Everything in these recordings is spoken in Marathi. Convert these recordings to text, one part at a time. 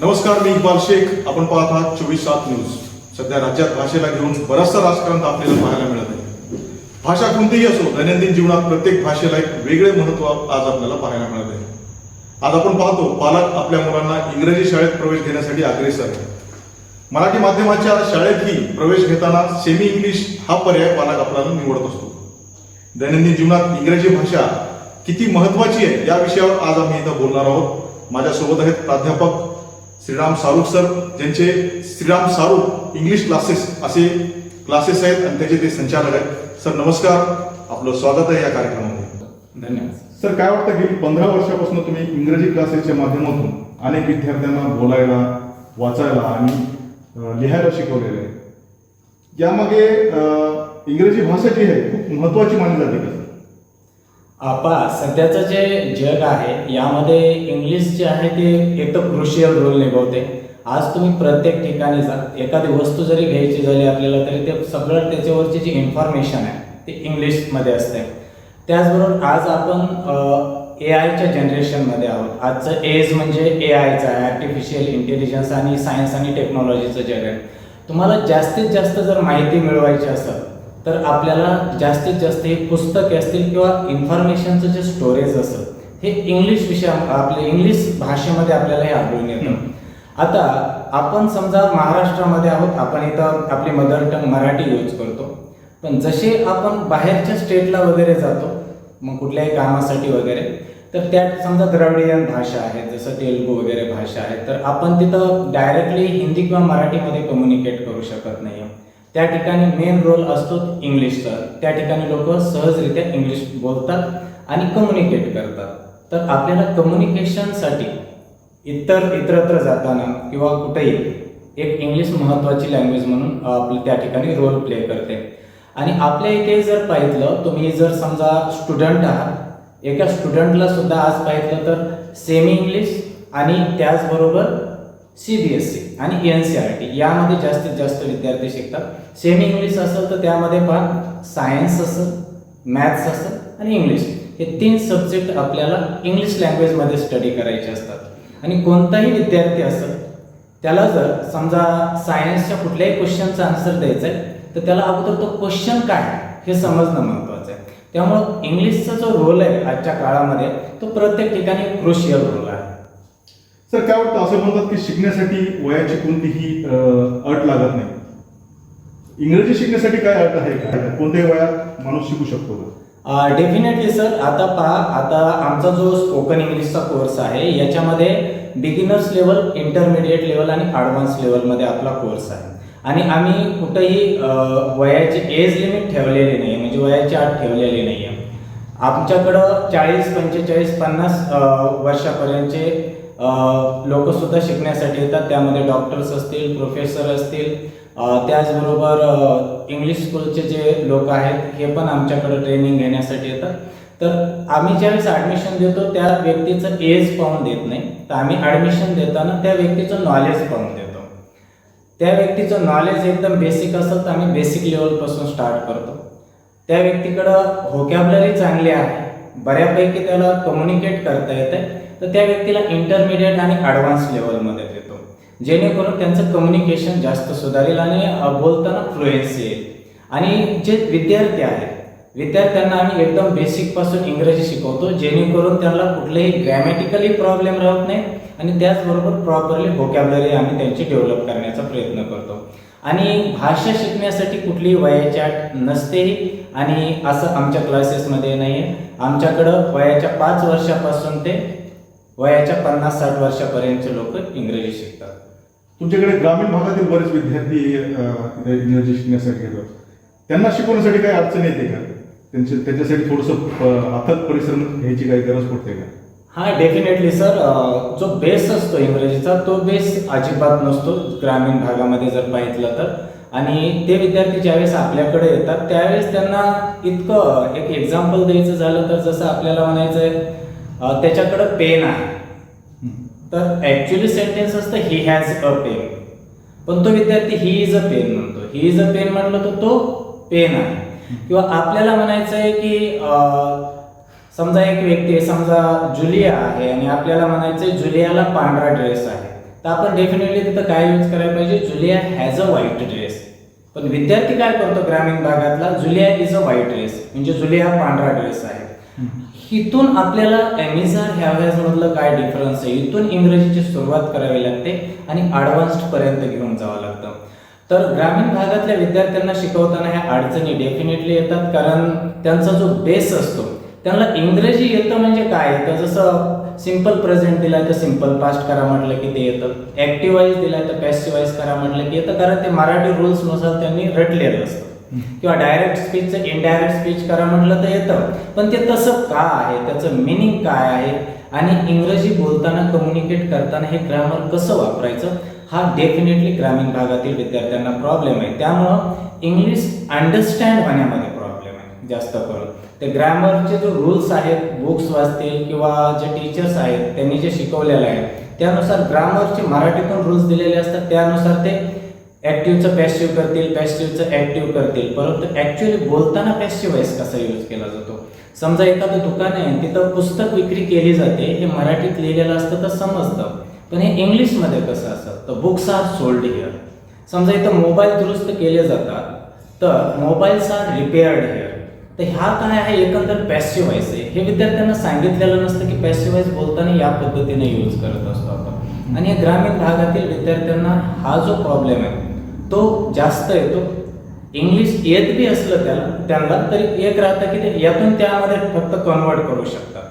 नमस्कार मी इक्बाल शेख. आपण पाहत आहात चोवीस सात न्यूज. सध्या राज्यात भाषेला घेऊन बराचसा राजकारण आपल्याला पाहायला मिळत आहे. भाषा कोणतीही असो दैनंदिन जीवनात प्रत्येक भाषेला एक वेगळे महत्त्व आज आपल्याला पाहायला मिळत आहे. आज आपण पाहतो पालक आपल्या मुलांना इंग्रजी शाळेत प्रवेश घेण्यासाठी अग्रेसर मराठी माध्यमाच्या शाळेतही प्रवेश घेताना सेमी इंग्लिश हा पर्याय पालक आपल्याला निवडत असतो. दैनंदिन जीवनात इंग्रजी भाषा किती महत्वाची आहे या विषयावर आज आम्ही इथं बोलणार आहोत. माझ्यासोबत आहेत प्राध्यापक श्रीराम सारुख सर ज्यांचे श्रीराम सारुख इंग्लिश क्लासेस असे क्लासेस आहेत आणि त्याचे ते संचालक आहेत. सर नमस्कार. आपलं स्वागत आहे या कार्यक्रमामध्ये. धन्यवाद. सर काय वाटतं गेली पंधरा वर्षापासून तुम्ही इंग्रजी क्लासेसच्या माध्यमातून अनेक विद्यार्थ्यांना बोलायला वाचायला आणि लिहायला शिकवलेलं आहे? यामागे इंग्रजी भाषा जी आहे खूप महत्वाची मानली जाते? आपा सध्याचं जे जग आहे यामध्ये इंग्लिश जे आहे ते एक तर क्रुशियल रोल निभावते. आज तुम्ही प्रत्येक ठिकाणी जा एखादी वस्तू जरी घ्यायची झाली आपल्याला तरी ते सगळं त्याच्यावरची जी इन्फॉर्मेशन आहे ती इंग्लिशमध्ये असते. त्याचबरोबर आज आपण ए आयच्या जनरेशनमध्ये आहोत. आजचं एज म्हणजे ए आयचं आहे आर्टिफिशियल इंटेलिजन्स आणि सायन्स आणि टेक्नॉलॉजीचं जग आहे. तुम्हाला जास्तीत जास्त जर माहिती मिळवायची असेल तर आपल्याला जास्तीत जास्त हे पुस्तके असतील किंवा इन्फॉर्मेशनचं जे स्टोरेज असेल हे इंग्लिश विषय आपल्या इंग्लिश भाषेमध्ये आपल्याला हे आढळून येतं. आता आपण समजा महाराष्ट्रामध्ये आहोत आपण इथं आपली मदर टंग मराठी यूज करतो. पण जसे आपण बाहेरच्या स्टेटला वगैरे जातो मग कुठल्याही कामासाठी वगैरे तर त्यात समजा द्रविडियन भाषा आहे जसं तेलुगू वगैरे भाषा आहे तर आपण तिथं डायरेक्टली हिंदी किंवा मराठीमध्ये कम्युनिकेट करू शकत नाही त्या ठिकाणी मेन रोल असतो इंग्लिशचा. त्या ठिकाणी लोक सहजरित्या इंग्लिश बोलतात आणि कम्युनिकेट करतात. तर आपल्याला कम्युनिकेशनसाठी इतर इतरत्र जाताना किंवा कुठेही एक इंग्लिश महत्त्वाची लँग्वेज म्हणून आपलं त्या ठिकाणी रोल प्ले करते. आणि आपल्या इथे जर पाहितलं तुम्ही जर समजा स्टुडंट आहात एका स्टुडंटला सुद्धा आज पाहितलं तर सेमी इंग्लिश आणि त्याचबरोबर सी बी एस सी आणि एन सी आर टी यामध्ये जास्तीत जास्त विद्यार्थी शिकतात. सेमी इंग्लिश असेल तर त्यामध्ये पहा सायन्स असेल मॅथ्स असेल आणि इंग्लिश हे तीन सब्जेक्ट आपल्याला इंग्लिश लँग्वेजमध्ये स्टडी करायचे असतात. आणि कोणताही विद्यार्थी असेल त्याला जर समजा सायन्सच्या कुठल्याही क्वेश्चनचा आन्सर द्यायचा आहे तर त्याला अगोदर तो क्वेश्चन काय आहे हे समजणं महत्त्वाचं आहे त्यामुळं इंग्लिशचा जो रोल आहे आजच्या काळामध्ये तो प्रत्येक ठिकाणी क्रुशियल रोल आहे. सर काय वाटतं? असं म्हणतात की शिकण्यासाठी वयाची कोणतीही अट लागत नाही. इंग्रजी शिकण्यासाठी काय अट आहे? कोणत्याही वयात माणूस शिकू शकतो डेफिनेटली सर आता पहा आता आमचा जो स्पोकन इंग्लिशचा कोर्स आहे याच्यामध्ये बिगिनर्स लेवल इंटरमिडिएट लेवल आणि ॲडव्हान्स लेवलमध्ये आपला कोर्स आहे. आणि आम्ही कुठंही वयाची एज लिमिट ठेवलेली नाही म्हणजे वयाची आत ठेवलेली नाही आहे आमच्याकडं चाळीस पंचेचाळीस पन्नास वर्षापर्यंतचे लोकसुद्धा शिकण्यासाठी येतात. त्यामध्ये डॉक्टर्स असतील प्रोफेसर असतील. त्याचबरोबर इंग्लिश स्कूलचे जे लोक आहेत हे पण आमच्याकडे ट्रेनिंग घेण्यासाठी येतात. तर आम्ही ज्यावेळेस ॲडमिशन देतो त्या व्यक्तीचं एज पाहून देत नाही. तर आम्ही ॲडमिशन देताना त्या व्यक्तीचं नॉलेज पाहून देतो. त्या व्यक्तीचं नॉलेज एकदम बेसिक असेल तर आम्ही बेसिक लेवलपासून स्टार्ट करतो. त्या व्यक्तीकडं व्होकॅबलरी चांगली आहे. बऱ्यापैकी त्याला कम्युनिकेट करता येते तर त्या व्यक्तीला इंटरमिडिएट आणि ॲडव्हान्स लेवलमध्ये देतो. जेणेकरून त्यांचं कम्युनिकेशन जास्त सुधारेल आणि बोलताना फ्लुएन्सी येईल. आणि जे विद्यार्थी आहेत विद्यार्थ्यांना आम्ही एकदम बेसिकपासून इंग्रजी शिकवतो जेणेकरून त्यांना कुठलेही ग्रॅमॅटिकली प्रॉब्लेम राहत नाही आणि त्याचबरोबर प्रॉपरली व्होकॅबलरी आम्ही त्यांची डेव्हलप करण्याचा प्रयत्न करतो. आणि भाषा शिकण्यासाठी कुठलीही वयाची अट नसतेही आणि असं आमच्या क्लासेसमध्ये नाही आहे आमच्याकडं वयाच्या पाच वर्षापासून ते वयाच्या पन्नास साठ वर्षापर्यंतचे लोक इंग्रजी शिकतात. तुमच्याकडे ग्रामीण भागातील बरेच विद्यार्थी अं, इंग्रजी शिकण्यासाठी येतात. त्यांना शिकवण्यासाठी काही अडचण येते का? त्यांचे त्याच्यासाठी थोडंसं अथक परिश्रम घ्यायची काही गरज पडते का? हा डेफिनेटली सर जो बेस असतो इंग्रजीचा तो बेस अजिबात नसतो ग्रामीण भागामध्ये जर पाहितलं तर. आणि ते विद्यार्थी ज्यावेळेस आपल्याकडे येतात त्यावेळेस त्यांना इतकं एक एक्झाम्पल द्यायचं झालं तर जसं आपल्याला म्हणायचं आहे त्याच्याकडं पेन आहे. तर ॲक्च्युली सेंटेन्स असतं ही हॅज अ पेन पण तो विद्यार्थी ही इज अ पेन म्हणतो. ही इज अ पेन म्हटलं तर तो पेन आहे. किंवा आपल्याला म्हणायचं आहे की समजा एक व्यक्ती आहे, समजा जुलिया आहे आणि आपल्याला म्हणायचं आहे जुलियाला पांढरा ड्रेस आहे. तर आपण डेफिनेटली तिथं काय यूज करायला पाहिजे? Julia has a white dress पण विद्यार्थी काय करतो? ग्रामीण भागातला Julia is a white dress म्हणजे जुलिया पांढरा ड्रेस आहे. इथून आपल्याला अमेझॉन ह्यावेळेस मधलं काय डिफरन्स आहे? इथून इंग्रजीची सुरुवात करावी लागते आणि पर्यंत घेऊन जावं लागतं. तर ग्रामीण भागातल्या विद्यार्थ्यांना शिकवताना ह्या अडचणी डेफिनेटली येतात कारण त्यांचा जो बेस असतो त्यांना इंग्रजी येतं म्हणजे काय? येतं जसं सिंपल प्रेझेंट दिलाय तर सिंपल पास्ट करा म्हटलं की ते येतं. ऍक्टिव्हाइज दिलाय तर पॅसिवाइज करा म्हटलं की येतं कारण ते मराठी रुल्सनुसार त्यांनी रटलेलं असतं. किंवा डायरेक्ट स्पीचचं इनडायरेक्ट स्पीच करा म्हटलं तर येतं. पण ते तसं का आहे? त्याचं मिनिंग काय आहे? आणि इंग्रजी बोलताना कम्युनिकेट करताना हे ग्रामर कसं वापरायचं? हा डेफिनेटली ग्रामीण भागातील विद्यार्थ्यांना प्रॉब्लेम आहे. त्यामुळं इंग्लिश अंडरस्टँड होण्यामध्ये प्रॉब्लेम आहे. जास्त करून. ते ग्रामरचे जो रूल्स आहेत बुक्स वाचतील किंवा जे टीचर्स आहेत त्यांनी जे शिकवलेलं आहे त्यानुसार ग्रामरचे मराठीतून रूल्स दिलेले असतात त्यानुसार ते ऍक्टिव्हचं पॅसिव्ह करतील पॅसिव्हचं ऍक्टिव्ह करतील. परंतु ऍक्च्युअली बोलताना पॅसिवाईज कसा यूज केला जातो? समजा एखादं दुकान आहे तिथं पुस्तक विक्री केली जाते हे मराठीत लिहिलेलं असतं तर समजतं. पण हे इंग्लिशमध्ये कसं असतं? तर बुक्स आर सोल्ड हिअर समजा इथं मोबाईल दुरुस्त केले जातात तर मोबाईल्स आर रिपेअर्ड हिअर तर ह्या काय आहे? एकंदर पॅसिवाईज आहे हे. विद्यार्थ्यांना सांगितलेलं नसतं की पॅसिवाईज बोलताना या पद्धतीने यूज करत असतो आपण. आणि ग्रामीण भागातील विद्यार्थ्यांना हा जो प्रॉब्लेम आहे तो जास्त येतो इंग्लिश येत बी असलं त्याला त्यांना तरी एक राहतं की ते यातून त्यामध्ये फक्त कन्वर्ट करू शकतात.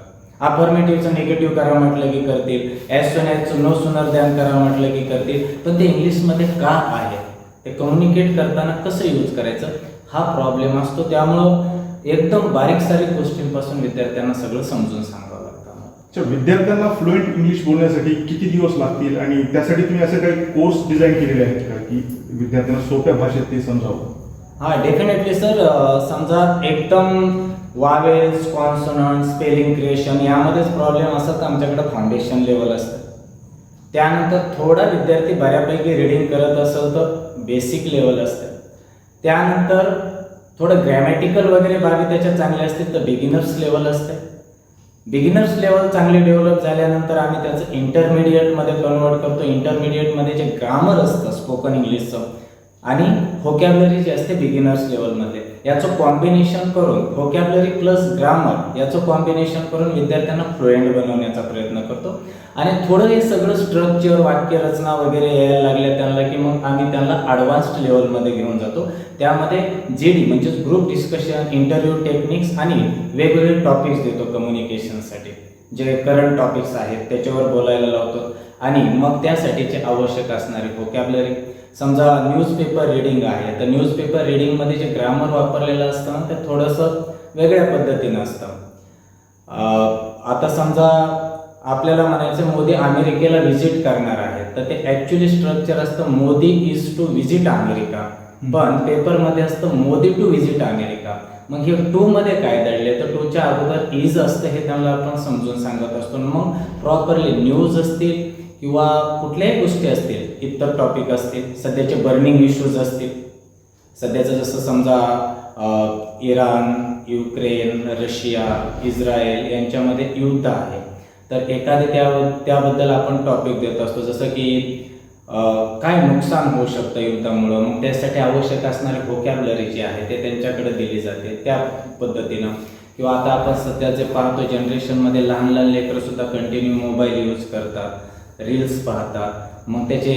अफर्मेटिव्हचं निगेटिव्ह करा म्हटलं की करतील एस सोन ॲजचं नो सुनर ध्यान करा म्हटलं की करतील पण ते इंग्लिशमध्ये का आहे? ते कम्युनिकेट करताना कसं यूज करायचं? हा प्रॉब्लेम असतो. त्यामुळं एकदम बारीक सारीक गोष्टींपासून विद्यार्थ्यांना सगळं समजून सांगावं लागतं विद्यार्थ्यांना फ्लुएंट इंग्लिश बोलण्यासाठी किती दिवस लागतील? आणि त्यासाठी तुम्ही असे काही कोर्स डिझाईन केलेले आहेत का की विद्यार्थ्यांना सोप्या भाषेत ते समजावं. हा डेफिनेटली सर समजा एकदम वावेल्स कॉन्सोनंट स्पेलिंग क्रिएशन यामध्येच प्रॉब्लेम असतात तर आमच्याकडे फाउंडेशन लेवल असतं? त्यानंतर थोडा विद्यार्थी बऱ्यापैकी रिडिंग करत असेल तर बेसिक लेवल असतं. त्यानंतर थोडं ग्रॅमॅटिकल वगैरे बाबी त्याच्या चांगल्या असतील तर बिगिनर्स लेवल असते. बिगिनर्स लेवल चांगले डेव्हलप झाल्यानंतर आम्ही त्याचं इंटरमिडिएटमध्ये कन्वर्ट करतो. इंटरमिडिएटमध्ये जे ग्रामर असतं स्पोकन इंग्लिशचं आणि होकॅबलरी जे असते बिगिनर्स लेवलमध्ये याचं कॉम्बिनेशन करून व्होकॅबलरी प्लस ग्रामर याचं कॉम्बिनेशन करून विद्यार्थ्यांना फ्लुएंट बनवण्याचा प्रयत्न करतो. आणि थोडं हे सगळं स्ट्रक्चर वाक्यरचना वगैरे यायला लागल्या त्यांना की मग आम्ही त्यांना ॲडव्हान्स्ड लेवलमध्ये घेऊन जातो. त्यामध्ये जे डी म्हणजेच ग्रुप डिस्कशन इंटरव्ह्यू टेक्निक्स आणि वेगवेगळे टॉपिक्स देतो कम्युनिकेशनसाठी जे करंट टॉपिक्स आहेत त्याच्यावर बोलायला लावतो. आणि मग त्यासाठीचे आवश्यक असणारे व्होकॅबलरी समजा न्यूजपेपर रिडिंग आहे तर न्यूजपेपर रिडिंगमध्ये जे ग्रामर वापरलेलं असतं ना ते थोडंसं वेगळ्या पद्धतीनं असतं. आता समजा आपल्याला म्हणायचं मोदी अमेरिकेला व्हिजिट करणार आहे तर ते ॲक्च्युली स्ट्रक्चर असतं Modi is to visit America. पण पेपरमध्ये असतं मोदी टू व्हिजिट अमेरिका. मग हे टू मध्ये काय दडले? तर टूच्या अगोदर इज असतं हे त्यांना आपण समजून सांगत असतो. मग प्रॉपरली न्यूज असतील किंवा कुठल्याही गोष्टी असतील इतर टॉपिक असतील सध्याचे बर्निंग इश्यूज असतील. सध्याचं जसं समजा इराण युक्रेन रशिया इस्रायल यांच्यामध्ये युद्ध आहे. तर एखादे त्या त्याबद्दल आपण टॉपिक देत असतो. जसं की काय नुकसान होऊ शकतं युद्धामुळं? मग त्यासाठी आवश्यक असणारी व्होकॅबलरी जी आहे ते त्यांच्याकडे दिली जाते त्या पद्धतीनं. किंवा आता आपण सध्या जे पाहतो जनरेशनमध्ये लहान लहान लेकरं सुद्धा कंटिन्यू मोबाईल यूज करतात. रील्स पाहतात. मग त्याचे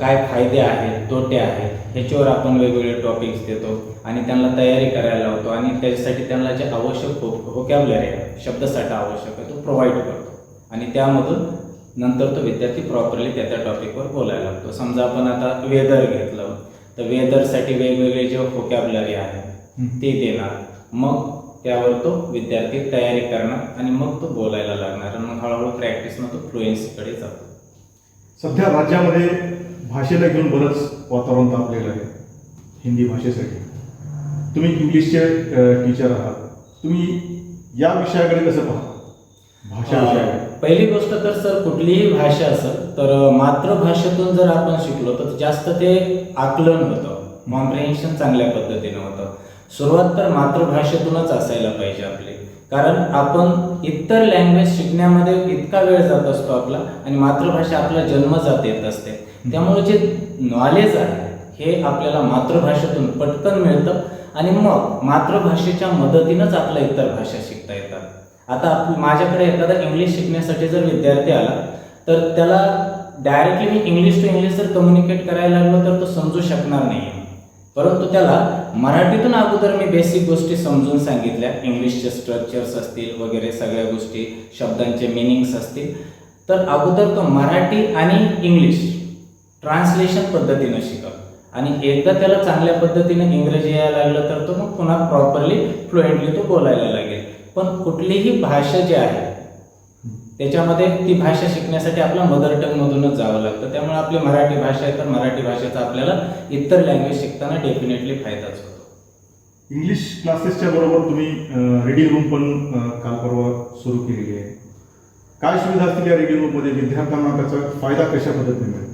काय फायदे आहेत तोटे आहेत ह्याच्यावर आपण वेगवेगळे टॉपिक्स देतो आणि त्यांना तयारी करायला लावतो आणि त्याच्यासाठी त्यांना जे आवश्यक हो व्होकॅबलरी आहे शब्दसाठा आवश्यक आहे तो प्रोव्हाइड करतो. आणि त्यामधून नंतर तो विद्यार्थी प्रॉपरली त्या त्या टॉपिकवर बोलायला लागतो. समजा आपण आता वेदर घेतलं तर वेदरसाठी वेगवेगळे जे व्होकॅबलरी आहे ते देणार. मग त्यावर तो विद्यार्थी तयारी करणार आणि मग तो बोलायला लागणार आणि मग हळूहळू प्रॅक्टिसनं तो फ्लुएन्सीकडे जातो. सध्या राज्यामध्ये भाषेला घेऊन बरंच वातावरण तापलेलं आहे हिंदी भाषेसाठी. तुम्ही इंग्लिशचे टीचर आहात. तुम्ही या विषयाकडे कसं पाहता? भाषा विषयाकडे. पहिली गोष्ट तर सर कुठलीही भाषा असेल तर मातृभाषेतून जर आपण शिकलो तर जास्त ते आकलन होतं. कॉम्प्रिहेन्शन चांगल्या पद्धतीनं होतं. सुरुवात तर मातृभाषेतूनच असायला पाहिजे आपली. कारण आपण इतर लँग्वेज शिकण्यामध्ये इतका वेळ जात असतो आपला आणि मातृभाषा आपला जन्मजात येत असते. त्यामुळे जे नॉलेज आहे हे आपल्याला मातृभाषेतून पटकन मिळतं आणि मग मातृभाषेच्या मदतीनंच आपल्या इतर भाषा शिकता येतात. आता आप- माझ्याकडे एखादा इंग्लिश शिकण्यासाठी जर विद्यार्थी आला तर त्याला डायरेक्टली मी इंग्लिश टू इंग्लिश जर कम्युनिकेट करायला लागलो तर तो समजू शकणार नाही परंतु त्याला मराठीतून अगोदर मी बेसिक गोष्टी समजून सांगितल्या. इंग्लिशचे स्ट्रक्चर्स असतील वगैरे सगळ्या गोष्टी शब्दांचे मिनिंग्स असतील. तर अगोदर तो मराठी आणि इंग्लिश ट्रान्सलेशन पद्धतीनं शिकव आणि एकदा त्याला चांगल्या पद्धतीने इंग्रजी यायला लागलं तर तो मग पुन्हा प्रॉपरली फ्लुएंटली तो बोलायला लागेल. पण कुठलीही भाषा जी आहे त्याच्यामध्ये ती भाषा शिकण्यासाठी आपल्या मदर टंगमधूनच जावं लागतं. त्यामुळे आपली मराठी भाषा आहे तर मराठी भाषेचा आपल्याला इतर लँग्वेज शिकताना डेफिनेटली फायदाच होतो. इंग्लिश क्लासेसच्या बरोबर तुम्ही रेडिओ रूम पण अ, काल परवा सुरू केलेली आहे. काय सुविधा असतील या रीडिंग रूममध्ये विद्यार्थ्यांना त्याचा फायदा कशा पद्धतीने मिळेल?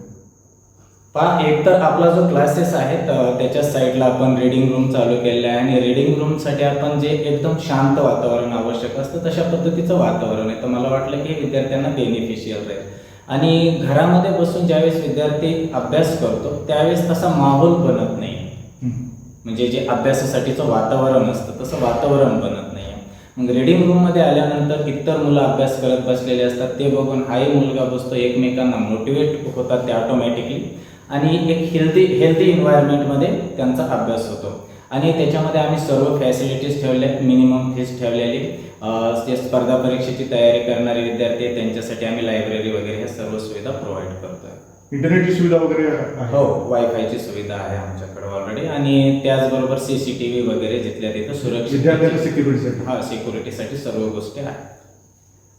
पहा एक तर आपला जो क्लासेस आहे त- त्याच्या साईडला आपण रिडिंग रूम चालू केलेला आहे आणि रिडिंग रूमसाठी आपण जे एकदम शांत वातावरण आवश्यक असतं तशा पद्धतीचं वातावरण आहे. तर मला वाटलं की हे विद्यार्थ्यांना बेनिफिशियल राहील. आणि घरामध्ये बसून ज्यावेळेस विद्यार्थी अभ्यास करतो त्यावेळेस तसा माहोल बनत नाही. म्हणजे जे अभ्यासासाठीचं वातावरण असतं तसं वातावरण बनत नाही. मग रिडिंग रूममध्ये आल्यानंतर इतर मुलं अभ्यास करत बसलेले असतात ते बघून हाही मुलगा बसतो एकमेकांना मोटिवेट होतात ते ऑटोमॅटिकली आणि एक हेल्दी हेल्दी इन्व्हायरमेंटमध्ये त्यांचा अभ्यास होतो. आणि त्याच्यामध्ये आम्ही सर्व फॅसिलिटीज ठेवल्या मिनिमम फीज ठेवलेली. जे स्पर्धा परीक्षेची तयारी करणारे विद्यार्थी आहेत त्यांच्यासाठी आम्ही लायब्ररी वगैरे ह्या सर्व सुविधा प्रोव्हाइड करतोय. इंटरनेटची सुविधा वगैरे आहे? हो वायफायची सुविधा आहे आमच्याकडे ऑलरेडी आणि त्याचबरोबर सीसीटीव्ही वगैरे जिथल्या तिथं सुरक्षित सिक्युरिटीसाठी हा सिक्युरिटीसाठी सर्व गोष्टी आहेत.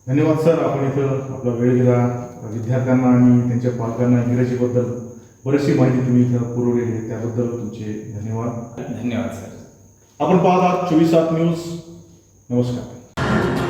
धन्यवाद सर. आपण इथं आपला वेळ दिला. विद्यार्थ्यांना आणि त्यांच्या पालकांना इंग्रजीबद्दल बरीचशी माहिती तुम्ही इथं पुरवलेली आहे. त्याबद्दल तुमचे धन्यवाद. धन्यवाद सर. आपण पाहत आहात चोवीस सात न्यूज. नमस्कार.